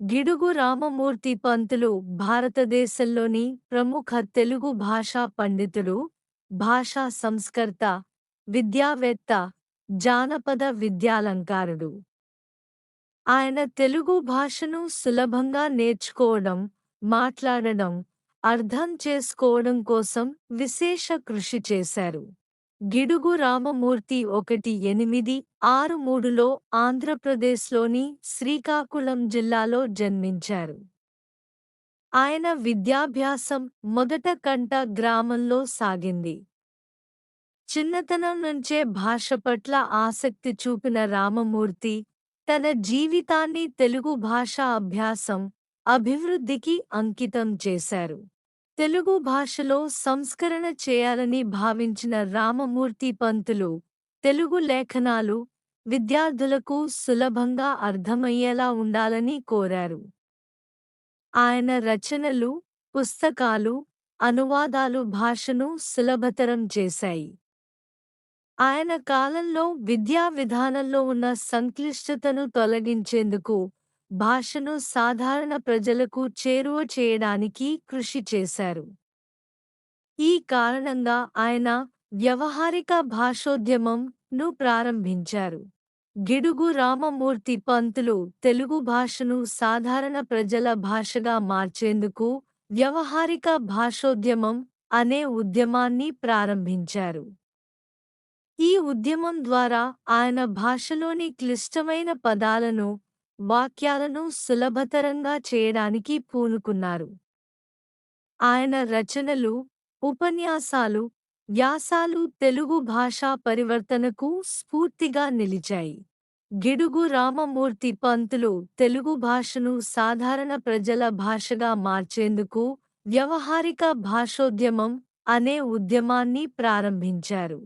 గిడుగు రామమూర్తి పంతులు భారతదేశంలోని ప్రముఖ తెలుగు భాషా పండితుడు భాషా సంస్కర్త విద్యావేత్త జానపద విద్యాలంకారుడు ఆయన తెలుగు భాషను సులభంగా నేర్చుకోవడం మాట్లాడడం అర్థం చేసుకోవడం కోసం విశేష కృషి చేశారు. గిడుగు రామమూర్తి ఒకటి ఎనిమిది ఆరు మూడులో ఆంధ్రప్రదేశ్లోని శ్రీకాకుళం జిల్లాలో జన్మించారు. ఆయన విద్యాభ్యాసం మొదట కంట గ్రామంలో సాగింది. చిన్నతనం నుంచే భాష పట్ల ఆసక్తి చూపిన రామమూర్తి తన జీవితాన్ని తెలుగు భాష అభ్యాసం అభివృద్ధికి అంకితం చేశారు. తెలుగు భాషలో సంస్కరణ చేయాలని భావించిన రామమూర్తి పంతులు తెలుగు లేఖనాలు విద్యార్థులకు సులభంగా అర్థమయ్యేలా ఉండాలని కోరారు. ఆయన రచనలు పుస్తకాలు అనువాదాలు భాషను సులభతరం చేశాయి. ఆయన కాలంలో విద్యా విధానంలో ఉన్న సంక్లిష్టతను తొలగించేందుకు భాషను సాధారణ ప్రజలకు చేరువ చేయడానికి కృషి చేశారు. ఈ కారణంగా ఆయన వ్యవహారిక భాషోద్యమం ను ప్రారంభించారు. గిడుగు రామమూర్తి పంతులు తెలుగు భాషను సాధారణ ప్రజల భాషగా మార్చేందుకు వ్యవహారిక భాషోద్యమం అనే ఉద్యమాన్ని ప్రారంభించారు. ఈ ఉద్యమం ద్వారా ఆయన భాషలోని క్లిష్టమైన పదాలను వాక్యాలను సులభతరంగా చేయడానికి పూనుకున్నారు. ఆయన రచనలు ఉపన్యాసాలు వ్యాసాలు తెలుగు భాషా పరివర్తనకు స్ఫూర్తిగా నిలిచాయి. గిడుగు రామమూర్తి పంతులు తెలుగు భాషను సాధారణ ప్రజల భాషగా మార్చేందుకు వ్యవహారిక భాషోద్యమం అనే ఉద్యమాన్ని ప్రారంభించారు.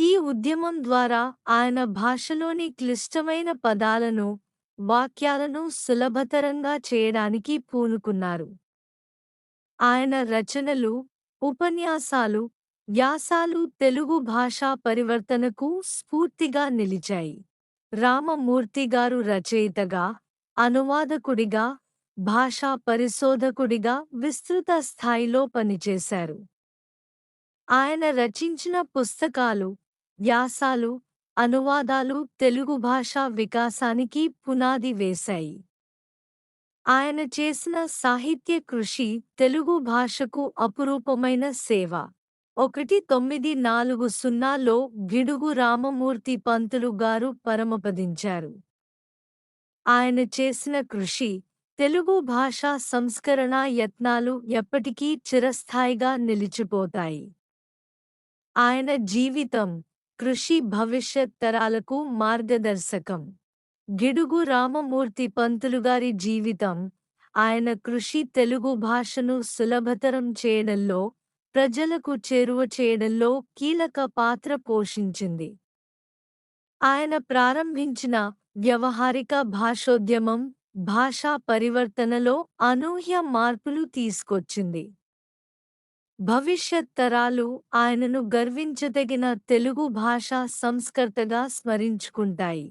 ఈ ఉద్యమం ద్వారా ఆయన భాషలోని క్లిష్టమైన పదాలను వాక్యాలను సులభతరంగా చేయడానికి పూనుకున్నారు. ఆయన రచనలు ఉపన్యాసాలు వ్యాసాలు తెలుగు భాషా పరివర్తనకు స్ఫూర్తిగా నిలిచాయి. రామమూర్తి గారు రచయితగా అనువాదకుడిగా భాషా పరిశోధకుడిగా విస్తృత స్థాయిలో పనిచేశారు. ఆయన రచించిన పుస్తకాలు వ్యాసాలు అనువాదాలు తెలుగు భాషా వికాసానికి పునాది వేశాయి. ఆయన చేసిన సాహిత్య కృషి తెలుగు భాషకు అపురూపమైన సేవ. ఒకటి తొమ్మిది నాలుగు సున్నాలో గిడుగు రామమూర్తి పంతులు గారు పరమపదించారు. ఆయన చేసిన కృషి తెలుగు భాషా సంస్కరణ యత్నాలు ఎప్పటికీ చిరస్థాయిగా నిలిచిపోతాయి. ఆయన జీవితం కృషి భవిష్యత్ తరాలకు మార్గదర్శకం. గిడుగు రామమూర్తి పంతులుగారి జీవితం ఆయన కృషి తెలుగు భాషను సులభతరం చేయడంలో ప్రజలకు చేరువ చేయడంలో కీలక పాత్ర పోషించింది. ఆయన ప్రారంభించిన వ్యవహారిక భాషోద్యమం భాషా పరివర్తనలో అనూహ్య మార్పులు తీసుకొచ్చింది. భవిష్యత్ తరాలు ఆయనను గర్వించదగిన తెలుగు భాషా సంస్కర్తగా స్మరించుకుంటాయి.